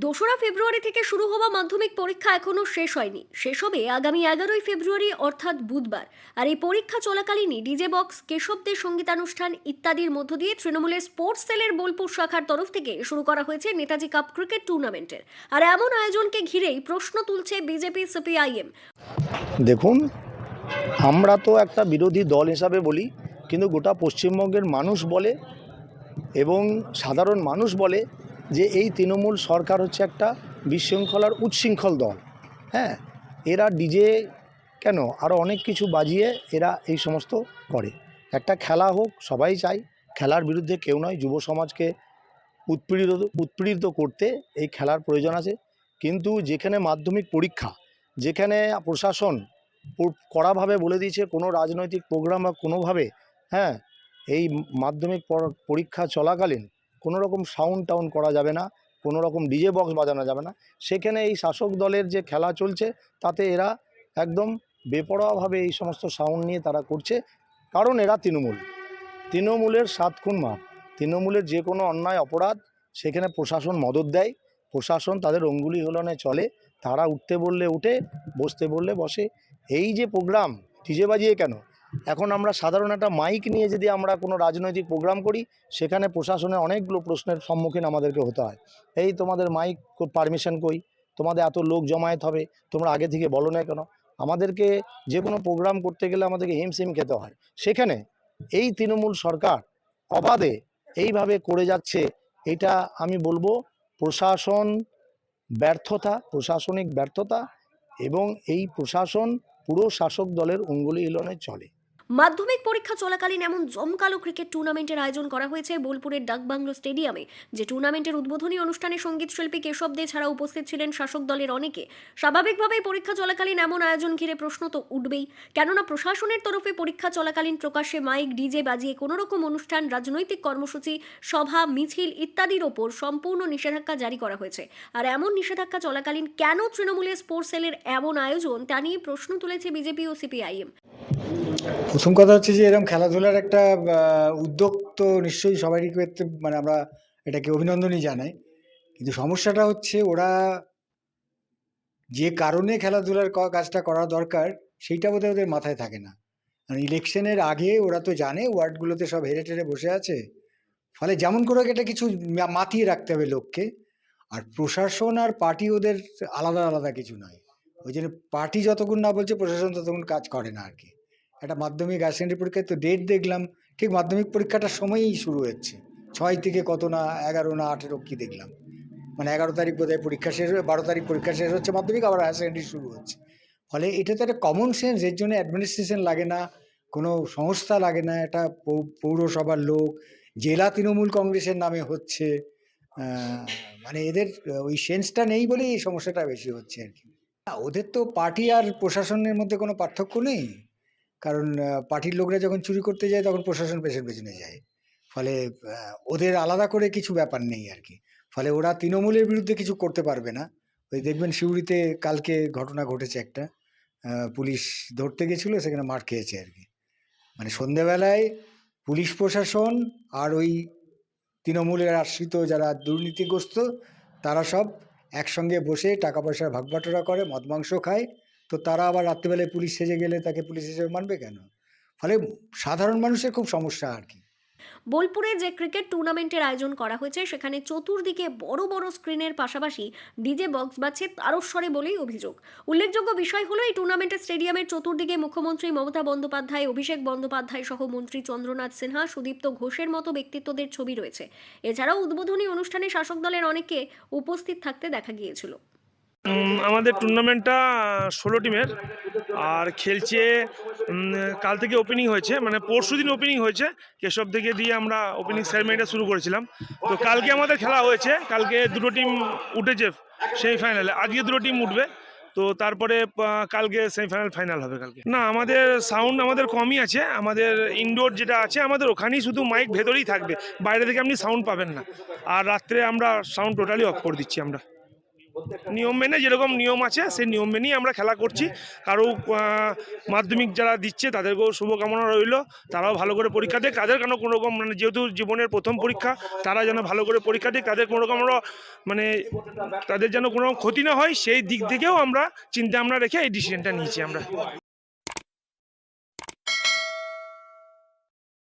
দোসরা ফেব্রুয়ারি থেকে শুরু হওয়া মাধ্যমিক পরীক্ষা এখনও শেষ হয়নি। শেষ হবে আগামী এগারোই ফেব্রুয়ারি, অর্থাৎ বুধবার। আর এই পরীক্ষা চলাকালীনই ডিজে বক্স কেশবদের সঙ্গীতানুষ্ঠান ইত্যাদির মধ্য দিয়ে তৃণমূলের স্পোর্টস সেলের বোলপুর শাখার তরফ থেকে শুরু করা হয়েছে নেতাজি কাপ ক্রিকেট টুর্নামেন্টের। আর এমন আয়োজনকে ঘিরেই প্রশ্ন তুলছে বিজেপি সিপিআইএম। দেখুন, আমরা তো একটা বিরোধী দল হিসাবে বলি, কিন্তু গোটা পশ্চিমবঙ্গের মানুষ বলে এবং সাধারণ মানুষ বলে যে এই তৃণমূল সরকার হচ্ছে একটা বিশৃঙ্খলার উচ্ছৃঙ্খল দল। হ্যাঁ এরা ডিজে কেন? আরও অনেক কিছু বাজিয়ে এরা এই সমস্ত করে। একটা খেলা হোক, সবাই চায় খেলার বিরুদ্ধে কেউ নয়, যুব সমাজকে উৎপীড়িত উৎপীড়িত করতে এই খেলার প্রয়োজন আছে। কিন্তু যেখানে মাধ্যমিক পরীক্ষা, যেখানে প্রশাসন কড়াভাবে বলে দিয়েছে কোনো রাজনৈতিক প্রোগ্রাম বা কোনোভাবে হ্যাঁ এই মাধ্যমিক পর- পরীক্ষা চলাকালীন কোনো রকম সাউন্ড টাউন করা যাবে না, কোনো রকম ডিজে বক্স বাজানো যাবে না। সেখানে এই শাসক দলের যে খেলা চলছে, তাতে এরা একদম বেপরোয়াভাবে এই সমস্ত সাউন্ড নিয়ে তারা করছে। কারণ এরা তৃণমূল। তৃণমূলের সাত খুন মাপ। তৃণমূলের যে কোনো অন্যায় অপরাধ সেখানে প্রশাসন মদত দেয়। প্রশাসন তাদের অঙ্গুলি হলনে চলে। তারা উঠতে বললে উঠে, বসতে বললে বসে। এই যে প্রোগ্রাম ডিজে বাজিয়ে কেন? এখন আমরা সাধারণ একটা মাইক নিয়ে যদি আমরা কোনো রাজনৈতিক প্রোগ্রাম করি, সেখানে প্রশাসনের অনেকগুলো প্রশ্নের সম্মুখীন আমাদেরকে হতে হয়। এই তোমাদের মাইক পারমিশন কই, তোমাদের এত লোক জমায়েত হবে, তোমরা আগে থেকে বলো না কেন? আমাদেরকে যে কোনো প্রোগ্রাম করতে গেলে আমাদেরকে হিমশিম খেতে হয়। সেখানে এই তৃণমূল সরকার অবাধে এইভাবে করে যাচ্ছে, এটা আমি বলব প্রশাসন ব্যর্থতা, প্রশাসনিক ব্যর্থতা এবং এই প্রশাসন পুরো শাসক দলের অঙ্গুলি হিলনে চলে। মাধ্যমিক পরীক্ষা চলাকালীন এমন জমকালো ক্রিকেট টুর্নামেন্টের আয়োজন করা হয়েছে বোলপুরের ডাকবাংলো স্টেডিয়ামে, যে টুর্নামেন্টের উদ্বোধনী অনুষ্ঠানে সংগীত শিল্পী কেশব দে ছাড়া উপস্থিত ছিলেন শাসক দলের অনেকে। স্বাভাবিকভাবেই পরীক্ষা চলাকালীন এমন আয়োজন ঘিরে প্রশ্ন তো উঠবেই। কেননা প্রশাসনের তরফে পরীক্ষা চলাকালীন প্রকাশ্যে মাইক, ডিজে বাজিয়ে কোনো রকম অনুষ্ঠান, রাজনৈতিক কর্মসূচি, সভা, মিছিল ইত্যাদির ওপর সম্পূর্ণ নিষেধাজ্ঞা জারি করা হয়েছে। আর এমন নিষেধাজ্ঞা চলাকালীন কেন তৃণমূলের স্পোর্টস সেলের এমন আয়োজন, তা নিয়ে প্রশ্ন তুলেছে বিজেপি ও সিপিআইএম। প্রথম কথা হচ্ছে যে এরকম খেলাধুলার একটা উদ্যোগ তো নিশ্চয়ই সবারই ক্ষেত্রে মানে আমরা এটাকে অভিনন্দনই জানাই। কিন্তু সমস্যাটা হচ্ছে ওরা যে কারণে খেলাধুলার কাজটা করা দরকার, সেইটা বোধহয় ওদের মাথায় থাকে না। মানে ইলেকশনের আগে ওরা তো জানে ওয়ার্ডগুলোতে সব হেরে টেরে বসে আছে। ফলে যেমন করে এটা কিছু মাতিয়ে রাখতে হবে লোককে, আর প্রশাসন আর পার্টি ওদের আলাদা আলাদা কিছু নয়। ওই জন্য পার্টি যতক্ষণ না বলছে, প্রশাসন ততক্ষণ কাজ করে না আর কি। একটা মাধ্যমিক হায়ার সেকেন্ডারি পরীক্ষায় তো ডেট দেখলাম, ঠিক মাধ্যমিক পরীক্ষাটার সময়ই শুরু হচ্ছে। ছয় থেকে কত না, এগারো না আঠেরো কী দেখলাম। মানে এগারো তারিখ বোধহয় পরীক্ষা শেষ বারো তারিখ পরীক্ষা শেষ হচ্ছে, মাধ্যমিক আবার হায়ার সেকেন্ডারি শুরু হচ্ছে। ফলে এটা তো একটা কমন সেন্স এর জন্য অ্যাডমিনিস্ট্রেশন লাগে না, কোনো সংস্থা লাগে না একটা পৌ- পৌরসভার লোক, জেলা তৃণমূল কংগ্রেসের নামে হচ্ছে মানে এদের ওই সেন্সটা নেই বলেই এই সমস্যাটা বেশি হচ্ছে আর কি। ওদের তো পার্টি আর প্রশাসনের মধ্যে কোনো পার্থক্য নেই? কারণ পার্টির লোকরা যখন চুরি করতে যায়, তখন প্রশাসন পেছন পেছনে যায়। ফলে ওদের আলাদা করে কিছু ব্যাপার নেই আর কি। ফলে ওরা তৃণমূলের বিরুদ্ধে কিছু করতে পারবে না। ওই দেখবেন সিউড়িতে কালকে ঘটনা ঘটেছে একটা। পুলিশ ধরতে গেছিল, সেখানে মার খেয়েছে আর কি। মানে সন্ধেবেলায় পুলিশ প্রশাসন আর ওই তৃণমূলের আশ্রিত যারা দুর্নীতিগ্রস্ত, তারা সব একসঙ্গে বসে টাকা পয়সার ভাগবাটোরা করে, মদ মাংস খায় তো তারা আবার রাত্রিবেলায় পুলিশ সেজে গেলে তাকে পুলিশ হিসেবে মানবে কেন? ফলে সাধারণ মানুষের খুব সমস্যা আর কি। বোলপুরে যে ক্রিকেট টুর্নামেন্টের আয়োজন করা হয়েছে, সেখানে চতুর্দিকে বড় বড় স্ক্রিনের পাশাপাশি ডিজে বক্স বাজছে তারস্বরে বলেই অভিযোগ। উল্লেখযোগ্য বিষয় হলো, এই টুর্নামেন্টের স্টেডিয়ামের চতুর্দিকে মুখ্যমন্ত্রী মমতা বন্দ্যোপাধ্যায়, অভিষেক বন্দ্যোপাধ্যায় সহ মন্ত্রী চন্দ্রনাথ সিনহা, সুদীপ্ত ঘোষের মতো ব্যক্তিত্বদের ছবি রয়েছে। এছাড়াও উদ্বোধনী অনুষ্ঠানে শাসক দলের অনেকে উপস্থিত থাকতে দেখা গিয়েছিল। আমাদের টুর্নামেন্টটা ষোলো টিমের, আর খেলছে কাল থেকে ওপেনিং হয়েছে মানে পরশু দিন ওপেনিং হয়েছে, কেশব থেকে দিয়ে আমরা ওপেনিং সেরেমনিটা শুরু করেছিলাম। তো কালকে আমাদের খেলা হয়েছে, কালকে দুটো টিম উঠেছে সেমিফাইনালে আজকে দুটো টিম উঠবে, তো তারপরে কালকে সেমিফাইনাল ফাইনাল হবে কালকে। না, আমাদের সাউন্ড আমাদের কমই আছে, আমাদের ইনডোর যেটা আছে, আমাদের ওখানেই শুধু মাইক ভেতরেই থাকবে, বাইরে থেকে আপনি সাউন্ড পাবেন না। আর রাত্রে আমরা সাউন্ড টোটালি অফ করে দিচ্ছি আমরা। নিয়ম মেনে যেরকম নিয়ম আছে, সেই নিয়ম মেনেই আমরা খেলা করছি। কারও মাধ্যমিক যারা দিচ্ছে তাদেরকেও শুভকামনা রইল। তারাও ভালো করে পরীক্ষা দেয় তাদের কেন কোনো রকম মানে যেহেতু জীবনের প্রথম পরীক্ষা, তারা যেন ভালো করে পরীক্ষা দেয় তাদের কোনো রকম আমরা মানে তাদের যেন কোনো ক্ষতি না হয়, সেই দিক থেকেও আমরা চিন্তা আমরা রেখে এই ডিসিশনটা নিয়েছি আমরা।